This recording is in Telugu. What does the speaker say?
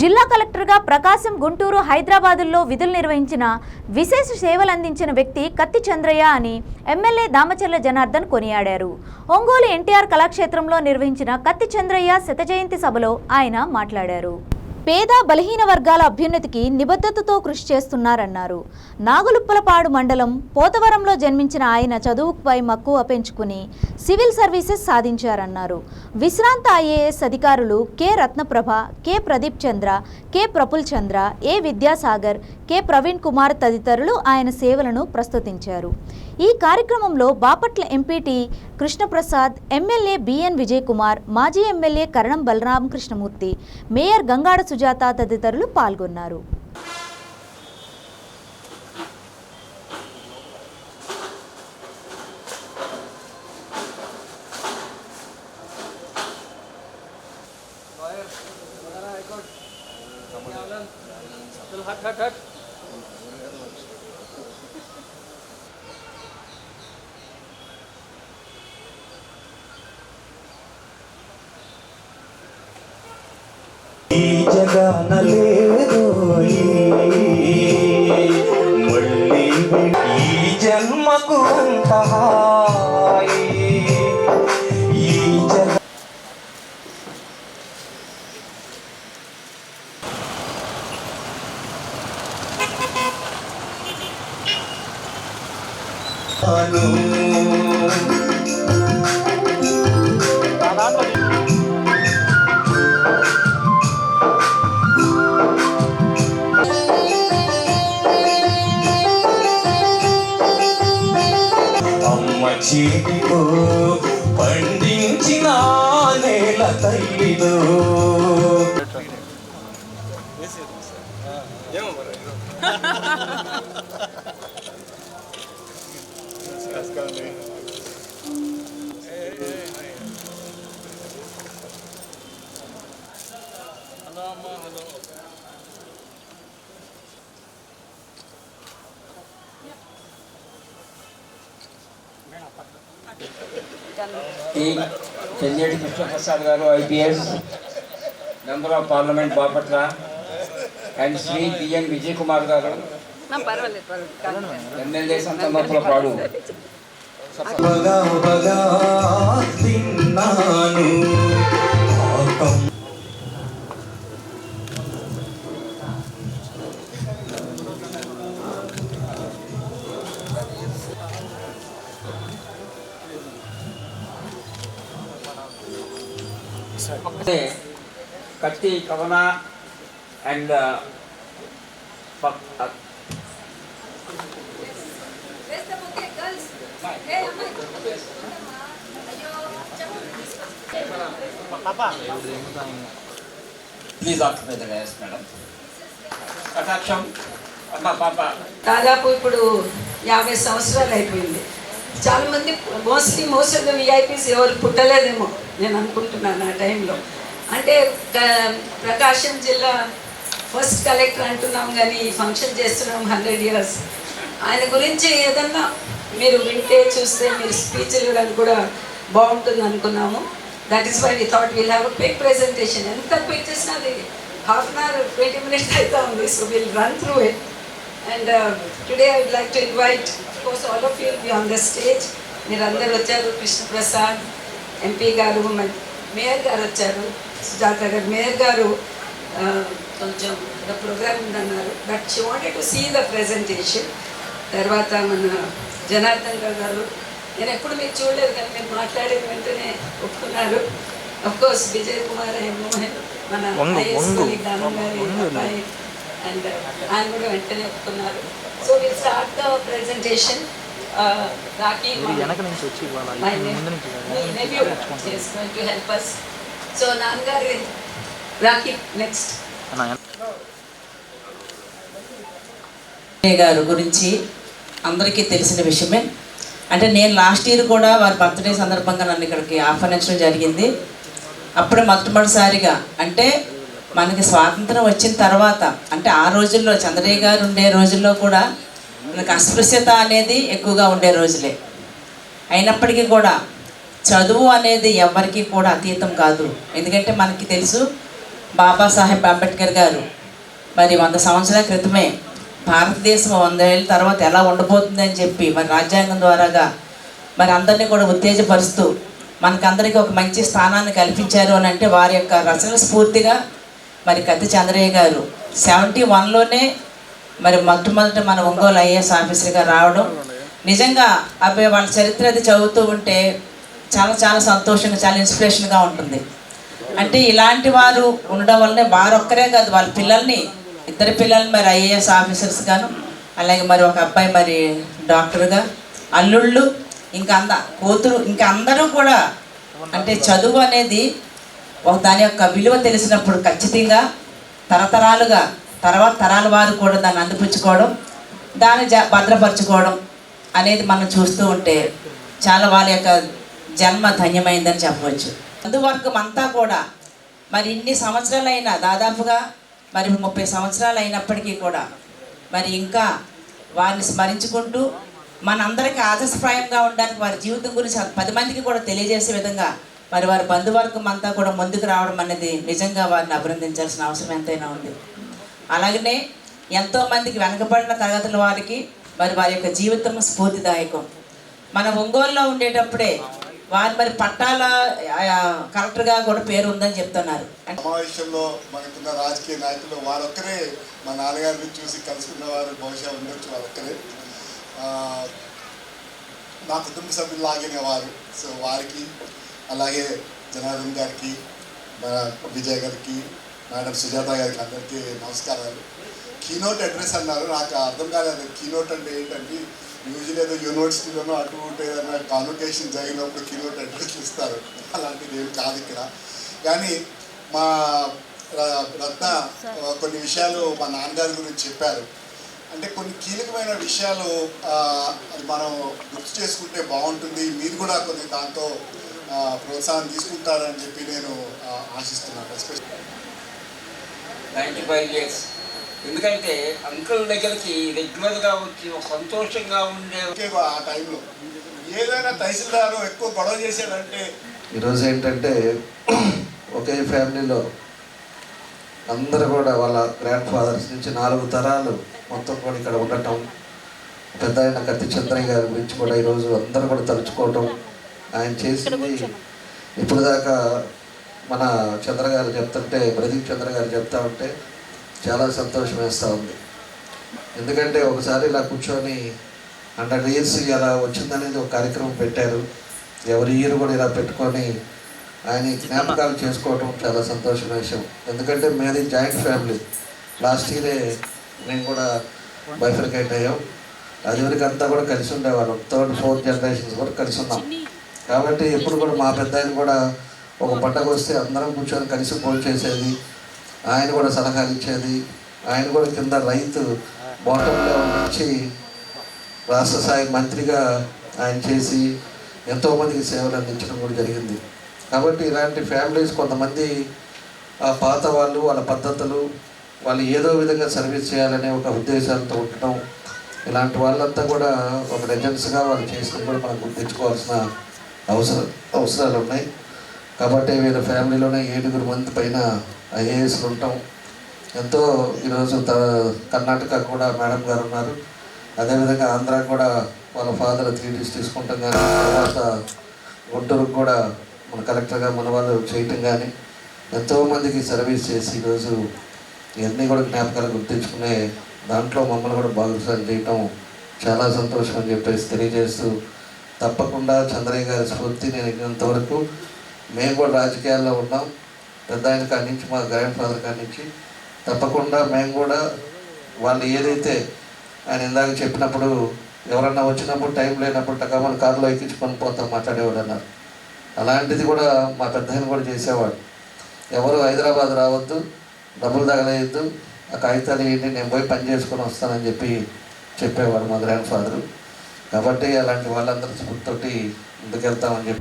జిల్లా కలెక్టర్గా ప్రకాశం గుంటూరు హైదరాబాదుల్లో విధులు నిర్వహించిన విశేష సేవలు అందించిన వ్యక్తి కత్తి చంద్రయ్య అని ఎమ్మెల్యే దామచర్ల జనార్దన్ కొనియాడారు. ఒంగోలు ఎన్టీఆర్ కళాక్షేత్రంలో నిర్వహించిన కత్తి చంద్రయ్య శత జయంతి సభలో ఆయన మాట్లాడారు. పేద బలహీన వర్గాల అభ్యున్నతికి నిబద్ధతతో కృషి చేస్తున్నారన్నారు. నాగులుప్పలపాడు మండలం పోతవరంలో జన్మించిన ఆయన చదువుపై మక్కువ పెంచుకుని సివిల్ సర్వీసెస్ సాధించారన్నారు. విశ్రాంత ఐఏఎస్ అధికారులు K. Ratnaprabha K. Pradeep Chandra K. Praful Chandra A. Vidyasagar K. Praveen Kumar తదితరులు ఆయన సేవలను ప్రస్తుతించారు. ఈ కార్యక్రమంలో Bapatla MP T Krishnaprasad MLA BN Vijay Kumar మాజీ ఎమ్మెల్యే కరణం బలరాం కృష్ణమూర్తి మేయర్ గంగాడ సుజాత తదితరులు పాల్గొన్నారు. జగన లేదు మళ్ళీ ఈ జన్మకు అంతహా అమ్మ చేతితో పండించిన నేల తల్లిదో Shri Chenjeti Krishnaprasad garu IPS member of parliament Bapatla and Shri BN Vijay Kumar garu పర్వాలేదు పర్వాలేదు ఎమ్మెల్యే సంతమప్పుల పాడు కత్తి కవన and please occupy the dais madam కటాక్షం అమ్మ పాప దాదాపు ఇప్పుడు యాభై సంవత్సరాలు అయిపోయింది. చాలా మంది mostly most of the VIPs ఎవరు పుట్టలేదేమో నేను అనుకుంటున్నాను ఆ టైంలో. అంటే ప్రకాశం జిల్లా ఫస్ట్ కలెక్టర్ అంటున్నాం కానీ ఫంక్షన్ చేస్తున్నాం హండ్రెడ్ ఇయర్స్. ఆయన గురించి ఏదన్నా మీరు వింటే చూస్తే మీరు స్పీచ్ ఇవ్వడానికి కూడా బాగుంటుంది అనుకున్నాము. That is why we thought will have quick presentation ఎంత క్విక్ చేసినా అది half an hour twenty minutes అవుతా ఉంది so will run through it and today I would like to invite course all of you be on the stage మీరందరూ వచ్చారు. కృష్ణప్రసాద్ ఎంపీ గారు మేయర్ గారు వచ్చారు. సుజాత గారు మేయర్ గారు కొంచెం ప్రోగ్రామ్ ఉందన్నారు. But she wanted to see the presentation తర్వాత మన జనార్దన్ రావు గారు. నేను ఎప్పుడు మీరు చూడలేదు కానీ మీరు మాట్లాడిన వెంటనే ఒప్పుకున్నారు. అఫ్ కోర్స్ విజయ్ కుమార్ మోహన్ మన దానం గారి అబ్బాయి అండ్ ఆయన కూడా వెంటనే ఒప్పుకున్నారు. So will start the presentation going to help us. So నాన్నగారి రాకీ నెక్స్ట్ గారు గురించి అందరికీ తెలిసిన విషయమే. అంటే నేను లాస్ట్ ఇయర్ కూడా వారి బర్త్డే సందర్భంగా నన్ను ఇక్కడికి ఆహ్వానించడం జరిగింది. అప్పుడే మొట్టమొదటిసారిగా అంటే మనకి స్వాతంత్రం వచ్చిన తర్వాత అంటే ఆ రోజుల్లో చంద్రయ్య గారు ఉండే రోజుల్లో కూడా మనకు అస్పృశ్యత అనేది ఎక్కువగా ఉండే రోజులే. అయినప్పటికీ కూడా చదువు అనేది ఎవరికి కూడా అతీతం కాదు. ఎందుకంటే మనకి తెలుసు బాబాసాహెబ్ అంబేద్కర్ గారు మరి వంద సంవత్సరాల క్రితమే భారతదేశం వందేళ్ళ తర్వాత ఎలా ఉండబోతుందని చెప్పి మరి రాజ్యాంగం ద్వారాగా మరి అందరినీ కూడా ఉత్తేజపరుస్తూ మనకందరికీ ఒక మంచి స్థానాన్ని కల్పించారు అని అంటే వారి యొక్క రచన స్ఫూర్తిగా మరి కత్తి చంద్రయ్య గారు సెవెంటీ వన్లోనే మరి మొట్టమొదట మన ఒంగోలు ఐఏఎస్ ఆఫీసర్గా రావడం. నిజంగా అబ్బాయి వాళ్ళ చరిత్ర అది చదువుతూ ఉంటే చాలా చాలా సంతోషంగా చాలా ఇన్స్పిరేషన్గా ఉంటుంది. అంటే ఇలాంటి వారు ఉండడం వల్లనే వారొక్కరే కాదు వాళ్ళ పిల్లల్ని ఇద్దరు పిల్లలు మరి ఐఏఎస్ ఆఫీసర్స్ గాను అలాగే మరి ఒక అబ్బాయి మరి డాక్టర్గా అల్లుళ్ళు ఇంకా అంద కూతురు ఇంకా అందరూ కూడా అంటే చదువు అనేది ఒక దాని యొక్క విలువ తెలిసినప్పుడు ఖచ్చితంగా తరతరాలుగా తర్వాత తరాల వారు కూడా దాన్ని అందిపుచ్చుకోవడం దాన్ని జ భద్రపరచుకోవడం అనేది మనం చూస్తూ ఉంటే చాలా వాళ్ళ యొక్క జన్మ ధన్యమైందని చెప్పవచ్చు. అందువర్గం అంతా కూడా మరి ఇన్ని సంవత్సరాలైనా దాదాపుగా మరి ముప్పై సంవత్సరాలు అయినప్పటికీ కూడా మరి ఇంకా వారిని స్మరించుకుంటూ మనందరికీ ఆదర్శప్రాయంగా ఉండడానికి వారి జీవితం గురించి పది మందికి కూడా తెలియజేసే విధంగా మరి వారి బంధువర్గం అంతా కూడా ముందుకు రావడం అనేది నిజంగా వారిని అభినందించాల్సిన అవసరం ఎంతైనా ఉంది. అలాగనే ఎంతోమందికి వెనకబడిన తరగతుల వారికి మరి వారి యొక్క జీవితం స్ఫూర్తిదాయకం. మన ఒంగోలులో ఉండేటప్పుడే వారు మరి పట్టాల ఆ, కలెక్టర్గా కూడా పేరు ఉందని చెప్తున్నారు. అంటే సమావేశంలో మనకున్న రాజకీయ నాయకులు వారొక్కరే మా నాన్నగారిని చూసి కలుసుకున్న వారు బహుశా ఉండొచ్చు వారొక్కరే నా కుటుంబ సభ్యులు లాగిన వారు. సో వారికి అలాగే జనార్దన్ గారికి మన విజయ్ గారికి మేడం సుజాత గారికి అందరికీ నమస్కారాలు. కీనోట్ అడ్రస్ అన్నారు. నాకు అర్థం కాలేదు. కీనోట్ అంటే ఏంటంటే యూజువల్ ఏదో యూనివర్సిటీలోనో అటు ఇటు ఏదైనా కాన్వకేషన్ జరిగినప్పుడు కీనోట్ అడ్రస్లు ఇస్తారు. అలాంటిది ఏం కాదు ఇక్కడ. కానీ మా రత్న కొన్ని విషయాలు మా నాన్నగారి గురించి చెప్పారు. అంటే కొన్ని కీలకమైన విషయాలు మనం గుర్తు చేసుకుంటే బాగుంటుంది. మీరు కూడా కొన్ని దాంతో ప్రోత్సాహం తీసుకుంటారని చెప్పి నేను ఆశిస్తున్నాను. ఎస్పెషల్ నైంటీ ఫైవ్ ఇయర్స్ ఎందుకంటే అంకుల్ దగ్గరికి రెగ్యులర్గా వచ్చి ఒక సంతోషంగా ఉండే ఆ టైంలో? ఏదైనా తహసీల్దారు ఎక్కువ గొడవ చేశాడంటే ఈరోజు ఏంటంటే ఒకే ఫ్యామిలీలో అందరూ కూడా వాళ్ళ గ్రాండ్ ఫాదర్స్ నుంచి నాలుగు తరాలు మొత్తం కూడా ఇక్కడ ఉండటం పెద్ద ఆయన కత్తి చంద్రయ్య గారి గురించి కూడా ఈరోజు అందరూ కూడా తలుచుకోవటం ఆయన చేసింది ఇప్పుడు దాకా మన చంద్ర గారు చెప్తుంటే ప్రదీప్ చంద్ర గారు చెప్తా ఉంటే చాలా సంతోషం వేస్తూ ఉంది. ఎందుకంటే ఒకసారి ఇలా కూర్చొని హండ్రెడ్ ఇయర్స్ ఇలా వచ్చిందనేది ఒక కార్యక్రమం పెట్టారు. ఎవరి ఇయర్ కూడా ఇలా పెట్టుకొని ఆయన జ్ఞాపకాలు చేసుకోవటం చాలా సంతోషం విషయం ఎందుకంటే మేది జాయింట్ ఫ్యామిలీ. లాస్ట్ ఇయరే మేము కూడా బైఫర్కేట్ అయ్యాం. అది వరకు అంతా కూడా కలిసి ఉండేవాళ్ళం. థర్డ్ ఫోర్త్ జనరేషన్స్ కూడా కలిసి ఉన్నాం. కాబట్టి ఎప్పుడు కూడా మా పెద్ద ఆయన కూడా ఒక పండగ వస్తే అందరం కూర్చొని కలిసి భోజనం చేసేది ఆయన కూడా సలహాలు ఇచ్చేది. ఆయన కూడా కింద రైతు బాటమ్ లెవెల్ నుంచి రాష్ట్ర స్థాయి మంత్రిగా ఆయన చేసి ఎంతోమందికి సేవలు అందించడం కూడా జరిగింది. కాబట్టి ఇలాంటి ఫ్యామిలీస్ కొంతమంది ఆ పాత వాళ్ళు వాళ్ళ పద్ధతులు వాళ్ళు ఏదో విధంగా సర్వీస్ చేయాలనే ఒక ఉద్దేశాలతో ఉండటం ఇలాంటి వాళ్ళంతా కూడా ఒక లెజెండ్స్గా వాళ్ళు చేసిన కూడా మనం గుర్తించుకోవాల్సిన అవసరం అవసరాలు ఉన్నాయి. కాబట్టి వీళ్ళ ఫ్యామిలీలోనే ఏడుగురు మంది పైన ఐఏఎస్లు ఉంటాం. ఎంతో ఈరోజు త కర్ణాటక కూడా మేడం గారు ఉన్నారు. అదేవిధంగా ఆంధ్ర కూడా వాళ్ళ ఫాదర్ త్రీ డీస్ తీసుకుంటాం కానీ తర్వాత గుంటూరుకు కూడా మన కలెక్టర్గా మన వాళ్ళు చేయటం కానీ ఎంతోమందికి సర్వీస్ చేసి ఈరోజు ఇవన్నీ కూడా జ్ఞాపకాలు గుర్తించుకునే దాంట్లో మమ్మల్ని కూడా భాగస్వామి చేయటం చాలా సంతోషం అని చెప్పేసి తెలియజేస్తూ తప్పకుండా చంద్రయ్య గారి స్ఫూర్తి నేను ఇంతవరకు మేము కూడా రాజకీయాల్లో ఉన్నాం. పెద్ద ఆయన కాడి నుంచి మా గ్రాండ్ ఫాదర్ కాడి నుంచి తప్పకుండా మేము కూడా వాళ్ళు ఏదైతే ఆయన ఇందాక చెప్పినప్పుడు ఎవరన్నా వచ్చినప్పుడు టైం లేనప్పుడు టకామల కారులో ఎక్కించుకొని పోతాం మాట్లాడేవాడు అన్నారు. అలాంటిది కూడా మా పెద్ద ఆయన కూడా చేసేవాడు. ఎవరు హైదరాబాద్ రావద్దు డబ్బులు తగలేయద్దు ఆ కాగితాలు ఏంటి నేను పోయి పని చేసుకొని వస్తానని చెప్పి చెప్పేవాడు మా గ్రాండ్ ఫాదరు. కాబట్టి అలాంటి వాళ్ళందరి స్ఫూర్తితోటి ముందుకెళ్తామని చెప్పి